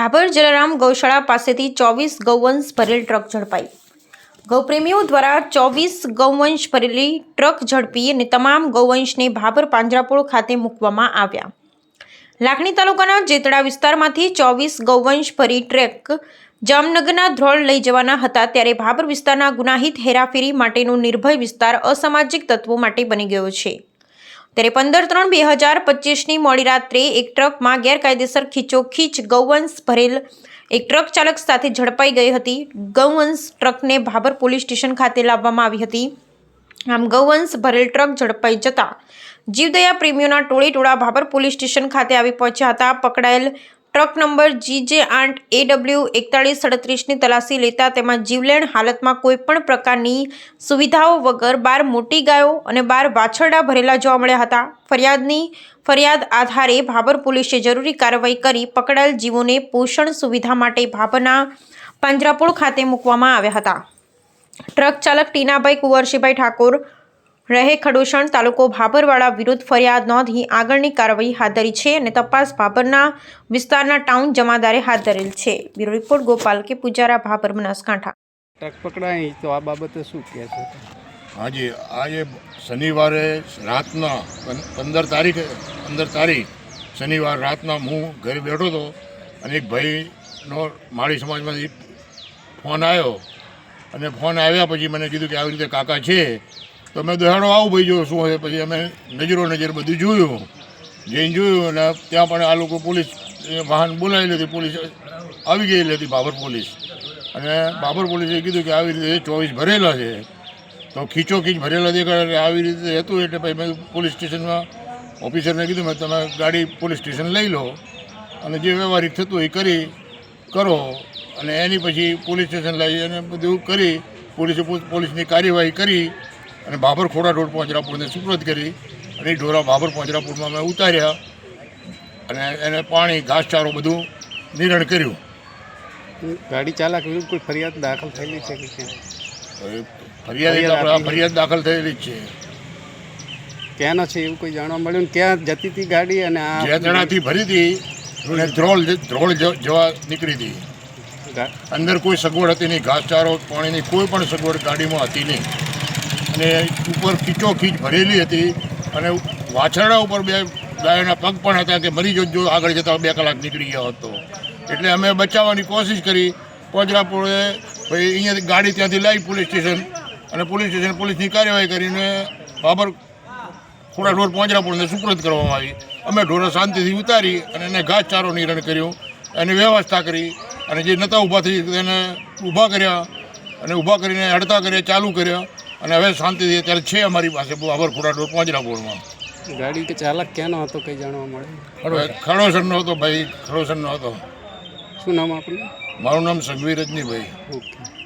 ભાભર જલારામ ગૌશાળા પાસેથી ચોવીસ ગૌવંશ ભરેલ ટ્રક ઝડપાઈ. ગૌપ્રેમીઓ દ્વારા ચોવીસ ગૌવંશ ભરેલી ટ્રક ઝડપી અને તમામ ગૌવંશને ભાભર પાંજરાપોળ ખાતે મૂકવામાં આવ્યા. લાખણી તાલુકાના જેતડા વિસ્તારમાંથી ચોવીસ ગૌવંશ ભરી ટ્રક જામનગરના ધ્રોળ લઈ જવાના હતા ત્યારે ભાભર વિસ્તારના ગુનાહિત હેરાફેરી માટેનો નિર્ભય વિસ્તાર અસામાજિક તત્વો માટે બની ગયો છે. ત્યારે પંદર ત્રણ બે હજાર પચીસની મોડી રાત્રે એક ટ્રકમાં ગેરકાયદેસર ખીચોખીચ ગૌવંશ ભરેલ એક ટ્રક ચાલક સાથે ઝડપાઈ ગઈ હતી. ગૌવંશ ટ્રકને ભાભર પોલીસ સ્ટેશન ખાતે લાવવામાં આવી હતી. આમ ગૌવંશ ભરેલ ટ્રક ઝડપાઈ જતા જીવદયા પ્રેમીઓના ટોળે ટોળા ભાભર પોલીસ સ્ટેશન ખાતે આવી પહોંચ્યા હતા. પકડાયેલ ટ્રક નંબર જીજે આઠ એ ડબલ્યુ એકતાળીસ સડત્રીસની તલાશી લેતા તેમાં જીવલેણ હાલતમાં કોઈપણ પ્રકારની સુવિધાઓ વગર બાર મોટી ગાયો અને બાર વાછરડા ભરેલા જોવા મળ્યા હતા. ફરિયાદની ફરિયાદ આધારે ભાભર પોલીસે જરૂરી કાર્યવાહી કરી પકડાયેલ જીવોને પોષણ સુવિધા માટે ભાભરના પાંજરાપોળ ખાતે મૂકવામાં આવ્યા હતા. ટ્રક ચાલક ટીનાભાઈ કુંવરશીભાઈ ઠાકોર રહે ખડોસણ તાલુકો ભાભરવાળા વિરુદ્ધ ફરિયાદ નોંધી આગળની કાર્યવાહી હાથ ધરી છે અને તપાસ ભાભરના વિસ્તારના ટાઉન જમાદારે હાથ ધરેલ છે. બ્યુરો રિપોર્ટ ગોપાલ કે પૂજારા ભાભર બનાસકાંઠા. ટ્રક પકડાય તો આ બાબતે શું કહે છે? હાજી આજે શનિવારે રાતના પંદર તારીખ પંદર તારીખ શનિવાર રાતના હું ઘરે બેઠો હતો અને એક ભાઈનો માળી સમાજમાંથી ફોન આવ્યો. અને ફોન આવ્યા પછી મને કીધું કે આવી રીતે કાકા છે તો દહેણો આવું ભાઈ જો શું છે પછી અમે નજરો નજર બધું જોયું. જઈને જોયું અને ત્યાં પણ આ લોકો પોલીસ વાહન બોલાવેલી હતી પોલીસ આવી ગયેલી હતી બાબર પોલીસ. અને બાબર પોલીસે કીધું કે આવી રીતે ચોવીસ ભરેલા છે. તો ખીચો ખીચ ભરેલા દેખાડે આવી રીતે હતું એટલે પછી મેં પોલીસ સ્ટેશનમાં ઓફિસરને કીધું, મેં તમે ગાડી પોલીસ સ્ટેશન લઈ લો અને જે વ્યવહારિક થતું હોય એ કરી કરો. અને એની પછી પોલીસ સ્ટેશન લઈ અને બધું કરી, પોલીસે પોલીસની કાર્યવાહી કરી અને બાબર ખોડા રોડ પાંજરાપુરને સુપ્રત કરી અને ઢોરા બાબર પાંજરાપુરમાં અમે ઉતાર્યા અને એને પાણી ઘાસચારો બધું નિરણ કર્યું. ગાડી ચાલક વિરુદ્ધ કોઈ ફરિયાદ દાખલ થયેલી છે કે ફરિયાદ ફરિયાદ દાખલ થયેલી જ છે. ક્યાંનો છે એવું કોઈ જાણવા મળ્યું? ક્યાં જતી હતી ગાડી અને આ જે જણાથી ભરી હતી અને ધ્રોળ ધ્રોળ જવા નીકળી હતી. અંદર કોઈ સગવડ હતી નહીં. ઘાસચારો પાણીની કોઈ પણ સગવડ ગાડીમાં હતી નહીં. અને ઉપર ખીચો ખીચ ભરેલી હતી અને વાછરડા ઉપર બે ગાયોના પગ પણ હતા કે મરી જો આગળ જતા બે કલાક નીકળી ગયા હતો. એટલે અમે બચાવવાની કોશિશ કરી. પોજરાપુરે ભાઈ અહીંયાથી ગાડી ત્યાંથી લાવી પોલીસ સ્ટેશન અને પોલીસ સ્ટેશન પોલીસની કાર્યવાહી કરીને બાબર ખોડા ઢોર પોજરાપુરને સુપ્રત કરવામાં આવી. અમે ઢોરો શાંતિથી ઉતારી અને એને ઘાસચારો નિરણ કર્યો. એની વ્યવસ્થા કરી અને જે નહોતા ઊભા થઈ એને ઊભા કર્યા અને ઊભા કરીને હડતા કર્યા, ચાલુ કર્યા. અને હવે શાંતિથી અત્યારે છે અમારી પાસે. બાબર ખોડા ઢોર પોજરાપુરમાં ગાડી કે ચાલક ક્યાંનો હતો કંઈ જાણવા મળે? ખડોસરનો હતો ભાઈ ખડોસરનો હતો. શું નામ આપણું મારું નામ સગવી રજનીભાઈ. ઓકે.